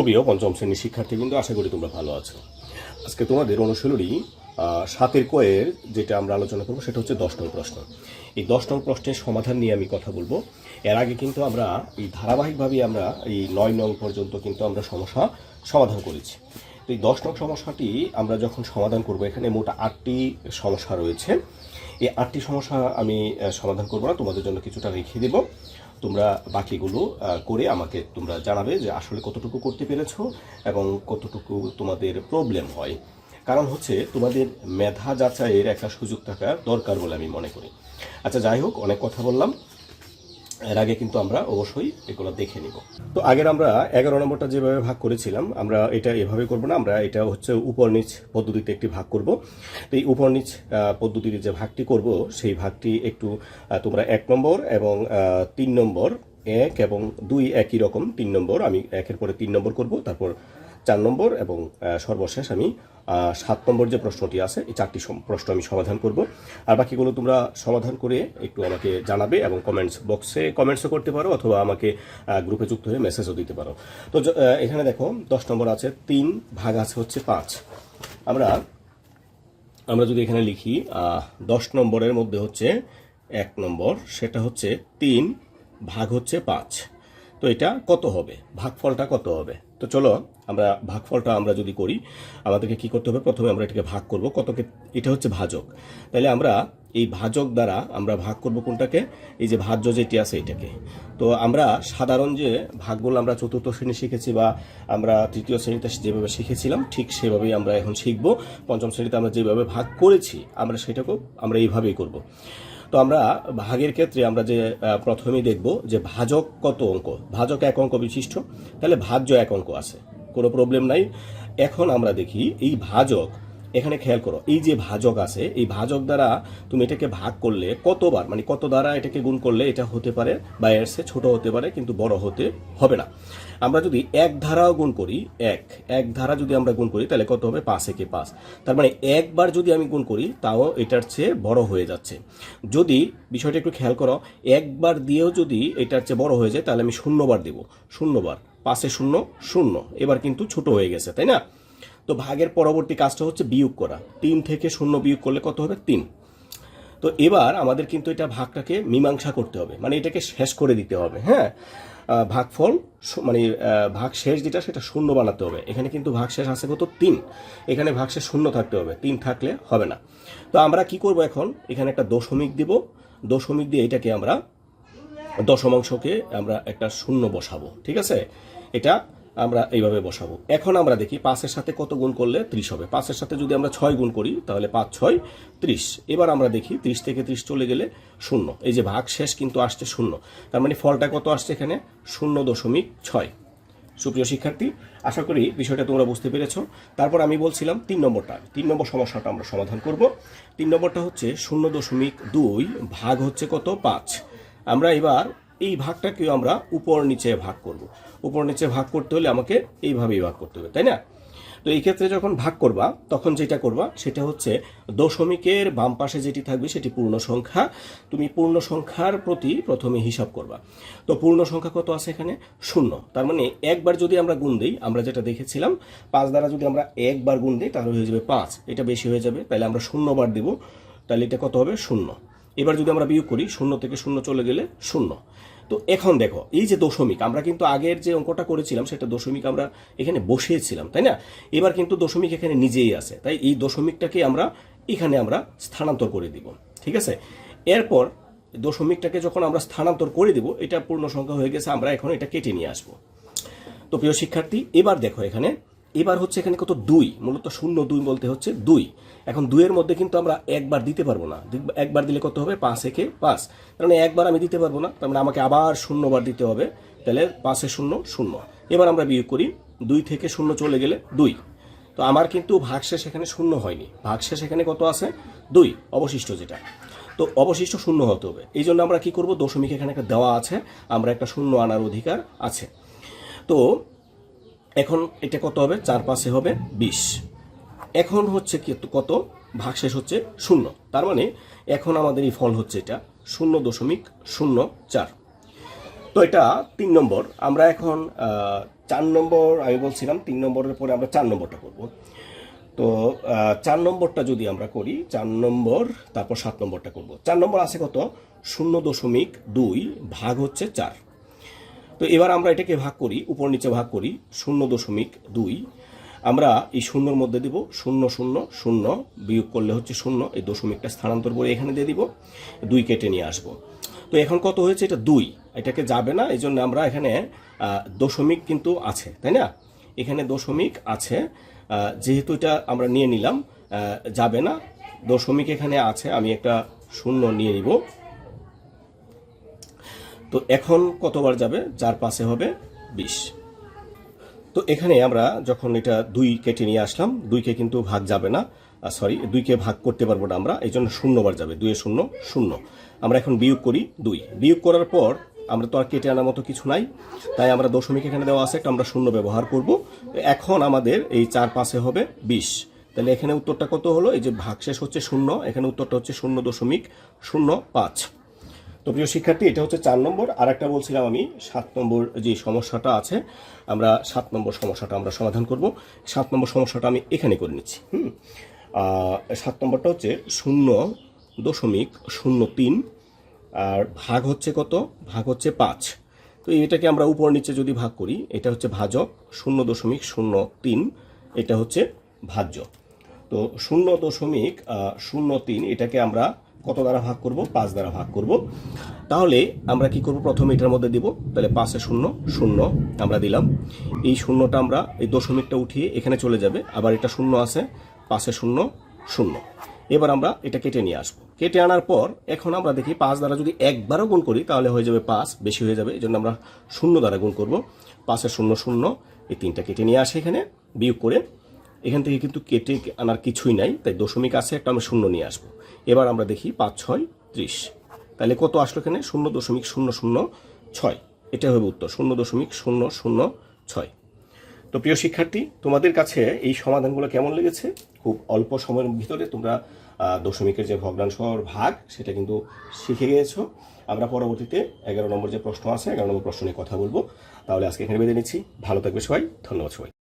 সুপ্রিয় পঞ্চম শ্রেণির শিক্ষার্থী কিন্তু আশা করি তোমরা ভালো আছো। আজকে তোমাদের অনুশীলনী সাতের কয়ের যেটা আমরা আলোচনা করব, সেটা হচ্ছে দশ নং প্রশ্ন। এই দশ নং প্রশ্নের সমাধান নিয়ে আমি কথা বলব। এর আগে কিন্তু আমরা এই ধারাবাহিকভাবে আমরা এই নয় নং পর্যন্ত কিন্তু আমরা সমস্যা সমাধান করেছি। তো এই দশ নং সমস্যাটি আমরা যখন সমাধান করব, এখানে মোট আটটি সমস্যা রয়েছে। এই আটটি সমস্যা আমি সমাধান করব না, তোমাদের জন্য কিছুটা রেখে দেব। তোমরা বাকিগুলো করে আমাকে তোমরা জানাবে যে আসলে কতটুকু করতে পেরেছ এবং কতটুকু তোমাদের প্রবলেম হয়। কারণ হচ্ছে, তোমাদের মেধা যাচাইয়ের একটা সুযোগ থাকা দরকার বলে আমি মনে করি। আচ্ছা যাই হোক, অনেক কথা বললাম। এর আগে কিন্তু আমরা অবশ্যই এগুলো দেখে নিব। তো আগের আমরা এগারো নম্বরটা যেভাবে ভাগ করেছিলাম, আমরা এটা এভাবে করব না, আমরা এটা হচ্ছে উপর নিচ পদ্ধতিতে একটি ভাগ করব। তো এই উপর নিচ পদ্ধতির যে ভাগটি করব, সেই ভাগটি একটু তোমরা এক নম্বর এবং তিন নম্বর, এক এবং দুই একই রকম তিন নম্বর, আমি একের পরে তিন নম্বর করব, তারপর চার নম্বর এবং সর্বশেষ আমি সাত নম্বর যে প্রশ্নটি আছে, এই চারটি প্রশ্ন আমি সমাধান করব। আর বাকিগুলো তোমরা সমাধান করে একটু আমাকে জানাবে এবং কমেন্টস বক্সে কমেন্টসও করতে পারো অথবা আমাকে গ্রুপে যুক্ত হয়ে মেসেজও দিতে পারো। তো এখানে দেখো, দশ নম্বর আছে, তিন ভাগ আছে হচ্ছে পাঁচ। আমরা আমরা যদি এখানে লিখি দশ নম্বরের মধ্যে হচ্ছে এক নম্বর, সেটা হচ্ছে তিন ভাগ হচ্ছে পাঁচ। তো এটা কত হবে? ভাগফলটা কত হবে? তো চলো আমরা ভাগফলটা আমরা যদি করি, আমাদেরকে কি করতে হবে? প্রথমে আমরা এটাকে ভাগ করব। কতকে, এটা হচ্ছে ভাজক। তাহলে আমরা এই ভাজক দ্বারা আমরা ভাগ করব কোনটাকে? এই যে ভাজ্য যেটি আছে এটাকে। তো আমরা সাধারণ যে ভাগগুলো আমরা চতুর্থ শ্রেণি শিখেছি বা আমরা তৃতীয় শ্রেণীতে যেভাবে শিখেছিলাম, ঠিক সেভাবেই আমরা এখন শিখব। পঞ্চম শ্রেণীতে আমরা যেভাবে ভাগ করেছি, আমরা সেটাকেও আমরা এইভাবেই করব। তো আমরা ভাগের ক্ষেত্রে আমরা যে প্রথমে প্রথমেই দেখব যে ভাজক কত অঙ্ক? ভাজক এক অঙ্ক বিশিষ্ট, তাহলে ভাজ্য এক অঙ্ক আছে, কোনো প্রবলেম নাই। এখন আমরা দেখি এই ভাজক এখানে খেয়াল করো, এই যে ভাজক আছে, এই ভাজক দ্বারা তুমি এটাকে ভাগ করলে কতবার মানে কত দ্বারা এটাকে গুণ করলে এটা হতে পারে, বা এর সে ছোট হতে পারে, কিন্তু বড় হতে হবে না। আমরা যদি এক ধারাও গুণ করি, এক এক ধারা যদি আমরা গুণ করি, তাহলে কত হবে? পাঁচ, একে পাঁচ। তার মানে একবার যদি আমি গুণ করি, তাও এটার চেয়ে বড় হয়ে যাচ্ছে। যদি বিষয়টা একটু খেয়াল করো, একবার দিয়েও যদি এটার চেয়ে বড় হয়ে যায়, তাহলে আমি শূন্যবার দেব। শূন্যবার, পাঁচে শূন্য শূন্য। এবার কিন্তু ছোট হয়ে গেছে, তাই না? তো ভাগের পরবর্তী কাজটা হচ্ছে বিয়োগ করা। তিন থেকে শূন্য বিয়োগ করলে কত হবে? তিন। তো এবার আমাদের কিন্তু এটা ভাগটাকে মীমাংসা করতে হবে। মানে এটাকে শেষ করে দিতে হবে হ্যাঁ? ভাগফল মানে ভাগ শেষ যেটা, সেটা শূন্য বানাতে হবে। এখানে কিন্তু ভাগ শেষ আছে কত? তিন। এখানে ভাগ শেষ শূন্য থাকতে হবে। তিন থাকলে হবে না। তো আমরা কি করব এখন? এখানে একটা দশমিক দিব। দশমিক দিয়ে এটাকে আমরা দশমাংশকে আমরা একটা শূন্য বসাবো। ঠিক আছে? এটা আমরা এইভাবে বসাবো। এখন আমরা দেখি পাঁচের সাথে কত গুণ করলে ত্রিশ হবে। পাঁচের সাথে যদি আমরা ছয় গুণ করি, তাহলে পাঁচ, ছয়, ত্রিশ। এবার আমরা দেখি ত্রিশ থেকে ত্রিশ চলে গেলে শূন্য। এই যে ভাগ শেষ কিন্তু আসছে শূন্য। তার মানে ফলটা কত আসছে এখানে? শূন্য দশমিক ছয়। সুপ্রিয় শিক্ষার্থী, আশা করি বিষয়টা তোমরা বুঝতে পেরেছ। তারপর আমি বলছিলাম তিন নম্বরটা। তিন নম্বর সমস্যাটা আমরা সমাধান করব। তিন নম্বরটা হচ্ছে শূন্য দশমিক দুই ভাগ হচ্ছে কত? পাঁচ। আমরা এবার এই ভাগটাকেও আমরা উপর নিচে ভাগ করব। উপর নিচে ভাগ করতে হলে আমাকে এইভাবেই ভাগ করতে হবে, তাই না? তো এই ক্ষেত্রে যখন ভাগ করবা, তখন যেটা করবা, সেটা হচ্ছে দশমিকের বাম পাশে যেটি থাকবে সেটি পূর্ণ সংখ্যা। তুমি পূর্ণ সংখ্যার প্রতি প্রথমে হিসাব করবা। তো পূর্ণ সংখ্যা কত আছে এখানে? শূন্য। তার মানে একবার যদি আমরা গুণ দিই, আমরা যেটা দেখেছিলাম, পাঁচ দ্বারা যদি আমরা একবার গুণ দিই, তাহলে হয়ে যাবে পাঁচ। এটা বেশি হয়ে যাবে, তাহলে আমরা শূন্যবার দিব, তাহলে এটা কত হবে? শূন্য। এবার যদি আমরা বিয়োগ করি, শূন্য থেকে শূন্য চলে গেলে শূন্য। তো এখন দেখো, এই যে দশমিক, আমরা কিন্তু আগের যে অঙ্কটা করেছিলাম, সেটা দশমিক আমরা এখানে বসিয়েছিলাম, তাই না? এবার কিন্তু দশমিক এখানে নিজেই আছে, তাই এই দশমিকটাকে আমরা এখানে আমরা স্থানান্তর করে দিব, ঠিক আছে? এরপর দশমিকটাকে যখন আমরা স্থানান্তর করে দিব, এটা পূর্ণ সংখ্যা হয়ে গেছে, আমরা এখন এটা কেটে নিয়ে আসব। তো প্রিয় শিক্ষার্থী, এবার দেখো এখানে এবার হচ্ছে এখানে কত দুই, মূলত শূন্য দুই বলতে হচ্ছে দুই। এখন দুইয়ের মধ্যে কিন্তু আমরা একবার দিতে পারব না। একবার দিলে কত হবে? পাঁচ একে পাঁচ। কারণ একবার আমি দিতে পারব না, তার মানে আমাকে আবার শূন্যবার দিতে হবে। তাহলে পাঁচে শূন্য শূন্য। এবার আমরা বিয়োগ করি, দুই থেকে শূন্য চলে গেলে দুই। তো আমার কিন্তু ভাগশেষ এখানে শূন্য হয়নি। ভাগশেষ এখানে কত আছে? দুই, অবশিষ্ট যেটা। তো অবশিষ্ট শূন্য হতে হবে। এই জন্য আমরা কি করব? দশমিক এখানে একটা দেওয়া আছে। আমরা একটা শূন্য আনার অধিকার আছে। তো এখন এটা কত হবে? চার পাশে হবে বিশ। এখন হচ্ছে কত? ভাগশেষ হচ্ছে শূন্য। তার মানে এখন আমাদের এই ফল হচ্ছে এটা শূন্য দশমিক শূন্য চার। তো এটা তিন নম্বর। আমরা এখন চার নম্বর, আমি বলছিলাম তিন নম্বরের পরে আমরা চার নম্বরটা করব। তো চার নম্বরটা যদি আমরা করি, চার নম্বর, তারপর সাত নম্বরটা করব। চার নম্বর আছে কত? শূন্য দশমিক দুই ভাগ হচ্ছে চার। তো এবার আমরা এটাকে ভাগ করি, উপর নিচে ভাগ করি, শূন্য দশমিক দুই। আমরা এই শূন্যর মধ্যে দিব, শূন্য শূন্য শূন্য, বিয়োগ করলে হচ্ছে শূন্য, এই দশমিকটা স্থানান্তর করে এখানে দিয়ে দিব, দুই কেটে নিয়ে আসব। তো এখন কত হয়েছে? এটা দুই। এটাকে যাবে না এই জন্য আমরা এখানে দশমিক কিন্তু আছে, তাই না? এখানে দশমিক আছে যেহেতু এটা আমরা নিয়ে নিলাম যাবে না। দশমিক এখানে আছে, আমি একটা শূন্য নিয়ে নিব। তো এখন কতবার যাবে? চার পাশে হবে বিশ। তো এখানে আমরা যখন এটা দুই কেটে নিয়ে আসলাম দুইকে কিন্তু ভাগ যাবে না। সরি দুইকে ভাগ করতে পারব না আমরা, এই জন্য শূন্যবার যাবে দুয়ে শূন্য শূন্য। আমরা এখন বিয়োগ করি দুই। বিয়োগ করার পর আমরা তো আর কেটে আনার মতো কিছু নাই, তাই আমরা দশমিক এখানে দেওয়া আছে, একটা আমরা শূন্য ব্যবহার করব। এখন আমাদের এই চার পাশে হবে বিশ। তাহলে এখানে উত্তরটা কত হলো? এই যে ভাগশেষ হচ্ছে শূন্য, এখানে উত্তরটা হচ্ছে শূন্য দশমিক শূন্য পাঁচ। তো প্রিয় শিক্ষার্থী, এটা হচ্ছে চার নম্বর। আর একটা বলছিলাম আমি, সাত নম্বর যে সমস্যাটা আছে, আমরা সাত নম্বর সমস্যাটা আমরা সমাধান করব। সাত নম্বর সমস্যাটা আমি এখানে করে নিচ্ছি, হুম? সাত নম্বরটা হচ্ছে শূন্য দশমিক শূন্য তিন, আর ভাগ হচ্ছে কত? ভাগ হচ্ছে পাঁচ। তো এটাকে আমরা উপর নিচে যদি ভাগ করি, এটা হচ্ছে ভাজক, শূন্য দশমিক শূন্য তিন, এটা হচ্ছে ভাজ্য। তো শূন্য দশমিক শূন্য তিন, এটাকে আমরা কত দ্বারা ভাগ করব? পাঁচ দ্বারা ভাগ করব। তাহলে আমরা কি করব? প্রথমে এটার মধ্যে দিব। তাহলে পাঁচে শূন্য শূন্য আমরা দিলাম। এই শূন্যটা আমরা, এই দশমিকটা উঠিয়ে এখানে চলে যাবে। আবার এটা শূন্য আছে, পাঁচে শূন্য শূন্য। এবার আমরা এটা কেটে নিয়ে আসব। কেটে আনার পর এখন আমরা দেখি পাঁচ দ্বারা যদি একবারও গুণ করি, তাহলে হয়ে যাবে পাঁচ, বেশি হয়ে যাবে। এই জন্য আমরা শূন্য দ্বারা গুণ করব। পাঁচে শূন্য শূন্য, এই তিনটা কেটে নিয়ে আসে এখানে। বিয়োগ করে এখান থেকে কিন্তু কেটে আনার কিছুই নাই, তাই দশমিক আছে একটা আমরা শূন্য নিয়ে আসব। এবার আমরা দেখি পাঁচ, ছয়, ত্রিশ। তাহলে কত আসলো এখানে? শূন্য দশমিক শূন্য শূন্য ছয়। এটা হবে উত্তর, শূন্য দশমিক শূন্য শূন্য ছয়। তো প্রিয় শিক্ষার্থী, তোমাদের কাছে এই সমাধানগুলো কেমন লেগেছে? খুব অল্প সময়ের ভিতরে তোমরা দশমিকের যে ভগ্নাংশর ভাগ, সেটা কিন্তু শিখে গিয়েছো। আমরা পরবর্তীতে এগারো নম্বর যে প্রশ্ন আছে, এগারো নম্বর প্রশ্ন নিয়ে কথা বলব। তাহলে আজকে এখানে বেঁধে নিচ্ছি। ভালো থাকবে সবাই। ধন্যবাদ সবাই